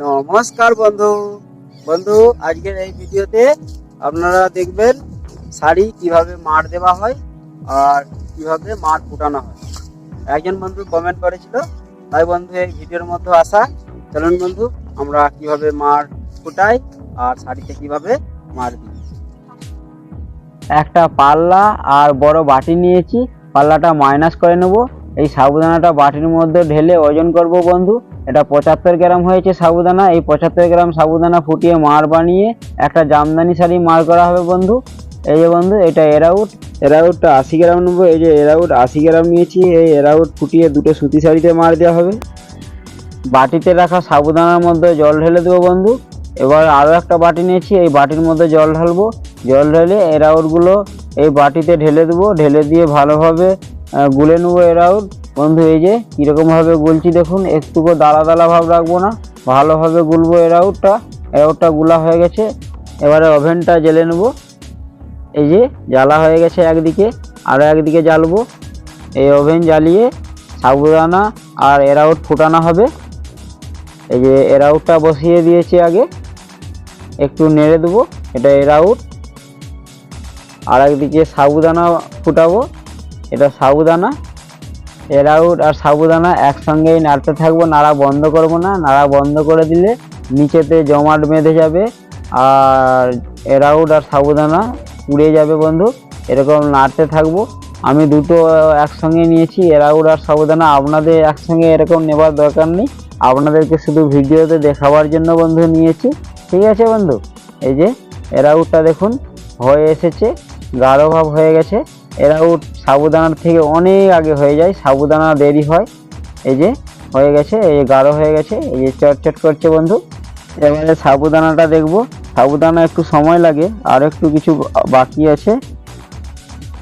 নমস্কার বন্ধু। বন্ধু, আজকের এই ভিডিওতে আপনারা দেখবেন শাড়ি কীভাবে মার দেওয়া হয় আর কীভাবে মার ফুটানো হয়। একজন বন্ধু কমেন্ট করেছিল, তাই বন্ধু এই ভিডিওর মধ্যে আসা। চলুন বন্ধু, আমরা কীভাবে মার ফুটাই আর শাড়িতে কীভাবে মার দিই। একটা পাল্লা আর বড় বাটি নিয়েছি, পাল্লাটা মাইনাস করে নেব। এই সাবুদানাটা বাটির মধ্যে ঢেলে ওজন করব বন্ধু। এটা পঁচাত্তর গ্রাম হয়েছে সাবুদানা। এই পঁচাত্তর গ্রাম সাবুদানা ফুটিয়ে মার বানিয়ে একটা জামদানি শাড়ি মার করা হবে বন্ধু। এই যে বন্ধু, এটা এরাউট এরাউটটা আশি গ্রাম নেব। এই যে এরাউট আশি গ্রাম নিয়েছি। এই এরাউট ফুটিয়ে দুটো সুতি শাড়িতে মার দেওয়া হবে। বাটিতে রাখা সাবুদানার মধ্যে জল ঢেলে দেবো বন্ধু। এবার আরও একটা বাটি নিয়েছি। এই বাটির মধ্যে জল ঢালবো। জল ঢেলে এরাউটগুলো এই বাটিতে ঢেলে দেবো। ঢেলে দিয়ে ভালোভাবে গুলে নেব এরাউট বন্ধু, এই যে কীরকমভাবে গুলছি দেখুন, একটুকু দালা দালা ভাব রাখব না। ভালোভাবে গুলবো এরাউটটা এরাউটটা গুলা হয়ে গেছে। এবারে ওভেনটা জেলে নেব। এই যে জ্বালা হয়ে গেছে একদিকে আরও একদিকে জ্বালবো। এই ওভেন জ্বালিয়ে সাবুদানা আর এরাউট ফুটানো হবে। এই যে এরাউটটা বসিয়ে দিয়েছি আগে। একটু নেড়ে দেবো। এটা এরাউট আর একদিকে সাবুদানা ফুটাবো। এটা সাবুদানা। এরাউট আর সাবুদানা একসঙ্গেই নাড়তে থাকব, নাড়া বন্ধ করব না, নাড়া বন্ধ করে দিলে নিচেতে জমাট বেঁধে যাবে আর এরাউট আর সাবুদানা উড়ে যাবে বন্ধু। এরকম নাড়তে থাকব। আমি দুটো একসঙ্গে নিয়েছি এরাউট আর সাবুদানা আপনাদের একসঙ্গে এরকম নেবার দরকার নেই। আপনাদেরকে শুধু ভিডিওতে দেখাবার জন্য বন্ধু নিয়েছি। ঠিক আছে বন্ধু? এই যে এরাউটটা দেখুন, হয়ে এসেছে, গাঢ় ভাব হয়ে গেছে। এরাউট সাবুদানার থেকে অনেক আগে হয়ে যায়, সাবুদানা দেরি হয়। এই যে, হয়ে গেছে, এই যে গাঢ় হয়ে গেছে, এই যে চটচট করছে বন্ধু। এবারে সাবুদানাটা দেখব। সাবুদানা একটু সময় লাগে, আর একটু কিছু বাকি আছে।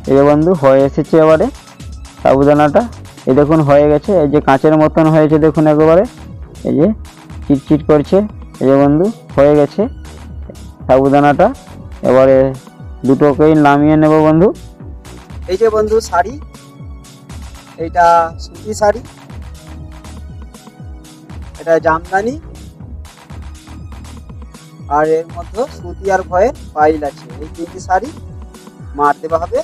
এই যে বন্ধু, হয়ে এসেছে এবারে সাবুদানাটা। এই দেখুন, হয়ে গেছে, এই যে কাঁচের মতন হয়েছে, দেখুন একেবারে। এই যে চিটচিট করছে, এই যে বন্ধু, হয়ে গেছে সাবুদানাটা। এবারে দুটোকেই নামিয়ে নেব বন্ধু। এই যে বন্ধু শাড়ি, এইটা সুতি শাড়ি, এটা জামদানি, আর এর মধ্যে সুতি আর ভয়ের পাইল আছে। এই তিনটি শাড়ি মার দেওয়া হবে।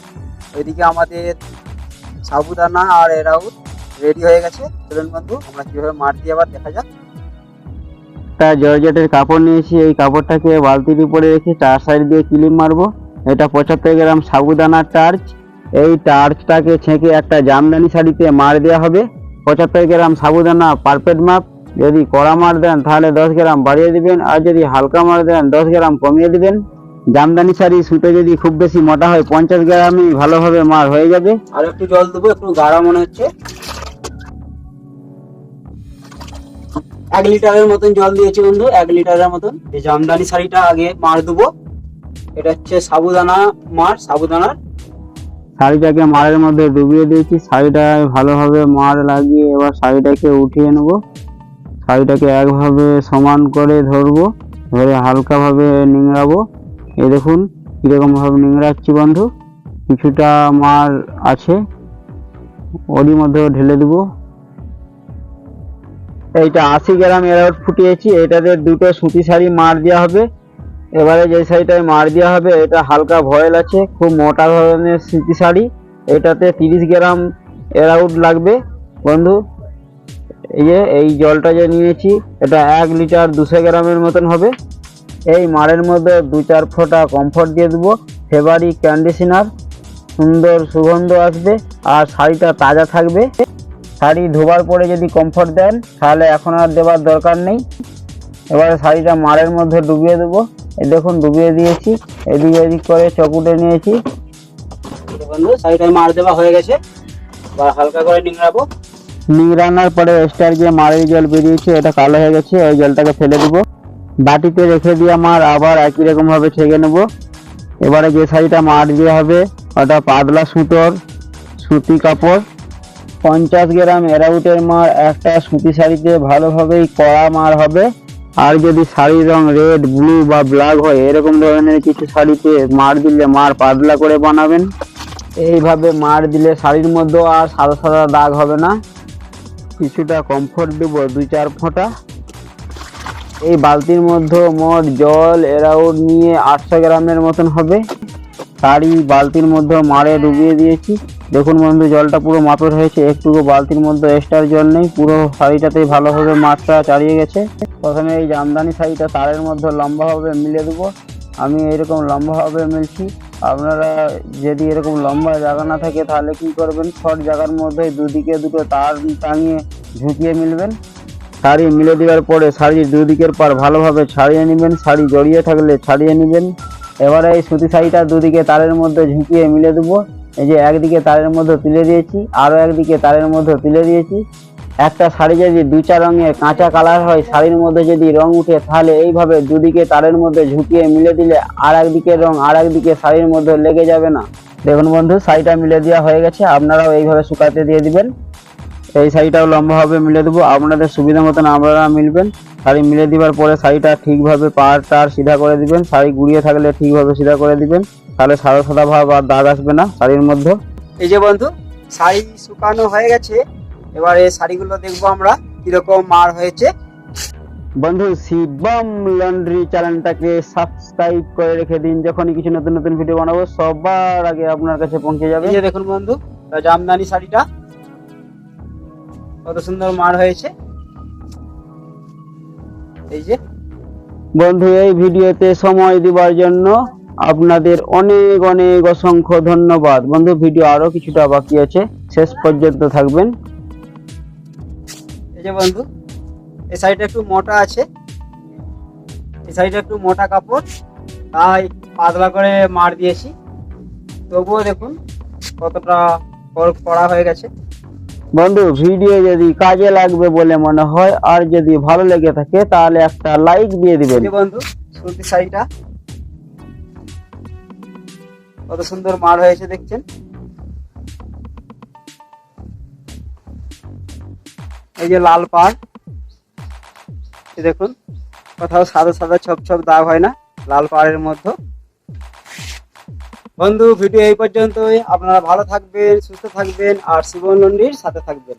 ওইদিকে আমাদের সাবুদানা আর এরাউট রেডি হয়ে গেছে। চলুন বন্ধু, আমরা কীভাবে মার দিয়ে আবার দেখা যাক। একটা জর্জেটের কাপড় নিয়েছি। এই কাপড়টাকে বালতির উপরে রেখে চার সাইড দিয়ে ক্লিপ মারবো। এটা পঁচাত্তর গ্রাম সাবুদানার টার্চ। এই টার্চটাকে ছেঁকে একটা জামদানি শাড়িতে মার দেওয়া হবে। পঁচাত্তর গ্রাম সাবুদানা পারফেক্ট মাপ। যদি কড়া মার দেন, তাহলে দশ গ্রাম বাড়িয়ে দিবেন। আর যদি হালকা মার দেন, দশ গ্রাম কমিয়ে দিবেন। জামদানি শাড়ি সুতো যদি খুব বেশি মোটা হয়, পঞ্চাশ গ্রামই ভালোভাবে মার হয়ে যাবে। আর একটু জল দেবো, একটু গাঢ় মনে হচ্ছে। এক লিটারের মতন জল দিয়েছি বন্ধু, এক লিটারের মতন। এই জামদানি শাড়িটা আগে মার দেবো। এটা হচ্ছে সাবুদানা মার, সাবুদানার শাড়িটাকে মারের মধ্যে ডুবিয়ে দিয়েছি। শাড়িটায় ভালোভাবে মার লাগিয়ে এবার শাড়িটাকে উঠিয়ে নেব। শাড়িটাকে একভাবে সমান করে ধরবো। ধরে হালকাভাবে নিংড়াবো। এই দেখুন, কীরকমভাবে নিংড়াচ্ছি বন্ধু। কিছুটা মার আছে, ওরই মধ্যে ঢেলে দেবো। এইটা আশি গ্রাম এরাউট ফুটিয়েছি। এটাতে দুটো সুতি শাড়ি মার দেওয়া হবে। এবারে যে শাড়িটায় মার দেওয়া হবে, এটা হালকা ভয়েল আছে, খুব মোটা ধরনের সুতি শাড়ি। এটাতে তিরিশ গ্রাম এরাউট লাগবে। বন্ধু, এই যে, এই জলটা যে নিয়েছি, এটা এক লিটার দুশো গ্রামের মতন হবে। এই মারের মধ্যে দু চার ফোঁটা কমফর্ট দিয়ে দেবো। ফেভারিক কন্ডিশনার সুন্দর সুগন্ধ আসবে আর শাড়িটা তাজা থাকবে। শাড়ি ধোবার পরে যদি কমফর্ট দেন, তাহলে এখন আর দেওয়ার দরকার নেই। এবারে শাড়িটা মারের মধ্যে ডুবিয়ে দেবো। দেখুন ডুবিয়ে দিয়েছি এদিক এদিক করে চকুটে নিয়েছি। বন্ধু মার দেওয়া হয়ে গেছে। এবার হালকা করে নিংড়াবো। নিংড়ানোর পরে এক্সট্রা যে মারের জল বেরিয়েছে এটা কালো হয়ে গেছে ওই জলটাকে ফেলে দেবো। বাটিতে রেখে দিয়ে মার আবার একই রকম ভাবে ছেঁকে নেব। এবারে যে শাড়িটা মার দেওয়া হবে ওটা পাতলা সুতোর সুতি কাপড়। পঞ্চাশ গ্রাম এরাউটের মার একটা সুতি শাড়িতে ভালোভাবেই কড়া মার হবে। আর যদি শাড়ির রং রেড ব্লু বা ব্ল্যাক হয়, এরকম ধরনের কিছু শাড়িতে মার দিলে মার পাতলা করে বানাবেন। এইভাবে মার দিলে শাড়ির মধ্যেও আর সাদা সাদা দাগ হবে না। কিছুটা কমফোর্ট দেবো দুই চার ফোঁটা। এই বালতির মধ্যে মোট জল এরাউড নিয়ে আটশো গ্রামের মতন হবে। শাড়ি বালতির মধ্যে মারে ডুবিয়ে দিয়েছি। দেখুন বন্ধু জলটা পুরো মাপের হয়েছে। একটুকু বালতির মধ্যে এক্সট্রার জল নেই। পুরো শাড়িটাতেই ভালোভাবে মাছটা চালিয়ে গেছে। প্রথমে এই জামদানি শাড়িটা তারের মধ্যে লম্বাভাবে মিলে দেবো। আমি এরকম লম্বাভাবে মিলছি। আপনারা যদি এরকম লম্বা জায়গা না থাকে তাহলে কি করবেন? শর্ট জায়গার মধ্যে দুদিকে দুটো তার টাঙিয়ে ঝুঁকিয়ে মিলবেন। শাড়ি মিলে দেওয়ার পরে শাড়ির দুদিকের পার ভালোভাবে ছাড়িয়ে নেবেন। শাড়ি জড়িয়ে থাকলে ছাড়িয়ে নেবেন। এবারে এই সুতি শাড়িটা দুদিকে তারের মধ্যে ঝুঁকিয়ে মিলে দেবো। এই যে একদিকে তারের মধ্যে তুলে দিয়েছি আরও একদিকে তারের মধ্যে তুলে দিয়েছি। একটা শাড়ি যদি দু চার রঙের কাঁচা কালার হয়, শাড়ির মধ্যে যদি রং উঠে, তাহলে এইভাবে দুদিকে তারের মধ্যে ঝুঁকিয়ে মিলে দিলে আর একদিকে রং, আর একদিকে শাড়ির মধ্যে লেগে যাবে না। দেখুন বন্ধু, শাড়িটা মিলে দেওয়া হয়ে গেছে, আপনারাও এইভাবে শুকাতে দিয়ে দিবেন। এই শাড়িটাও লম্বাভাবে মিলে দেবো। আপনাদের সুবিধা মতন আপনারা মিলবেন। শাড়ি মিলে দেওয়ার পরে শাড়িটা ঠিকভাবে পাড় টার সিধা করে দিবেন। শাড়ি গুড়িয়ে থাকলে ঠিকভাবে সিধা করে দিবেন। তাহলে সাদা সাদা ভাব আর দাগ আসবে না শাড়ির মধ্যে। এই যে বন্ধু শাড়ি শুকানো হয়ে গেছে। এবারে শাড়িগুলো দেখব আমরা কীরকম মার হয়েছে। বন্ধু শিবম লন্ড্রি চ্যানেলটাকে সাবস্ক্রাইব করে রেখে দিন। যখনই কিছু নতুন নতুন ভিডিও বানাবো সবার আগে আপনার কাছে পৌঁছে যাবে। দেখুন বন্ধু জামদানি শাড়িটা। কত সুন্দর মার হয়েছে। এই যে। বন্ধু এই ভিডিওতে সময় দেওয়ার জন্য আপনাদের অনেক অনেক অসংখ্য ধন্যবাদ। বন্ধু ভিডিও আরও কিছুটা বাকি আছে। শেষ পর্যন্ত থাকবেন। এই যে বন্ধু এই শাড়িটা একটু মোটা আছে। এই শাড়িটা একটু মোটা কাপড় তাই পাতলা করে মার দিয়েছি। তবুও দেখুন কতটা কর- হয়ে গেছে। বন্ধু ভিডিও যদি কাজে লাগবে বলে মনে হয় আর যদি ভালো লেগে থাকে তাহলে একটা লাইক দিয়ে দিবেন। বন্ধু সুতি শাড়িটা। কত সুন্দর মার হয়েছে দেখছেন? এই যে লাল পাড়। দেখুন কোথাও সাদা সাদা ছপ ছপ দাগ হয় না লাল পাড়ের মধ্যে। বন্ধু ভিডিও এই পর্যন্তই। আপনারা ভালো থাকবেন সুস্থ থাকবেন আর শিবন নন্দীর সাথে থাকবেন।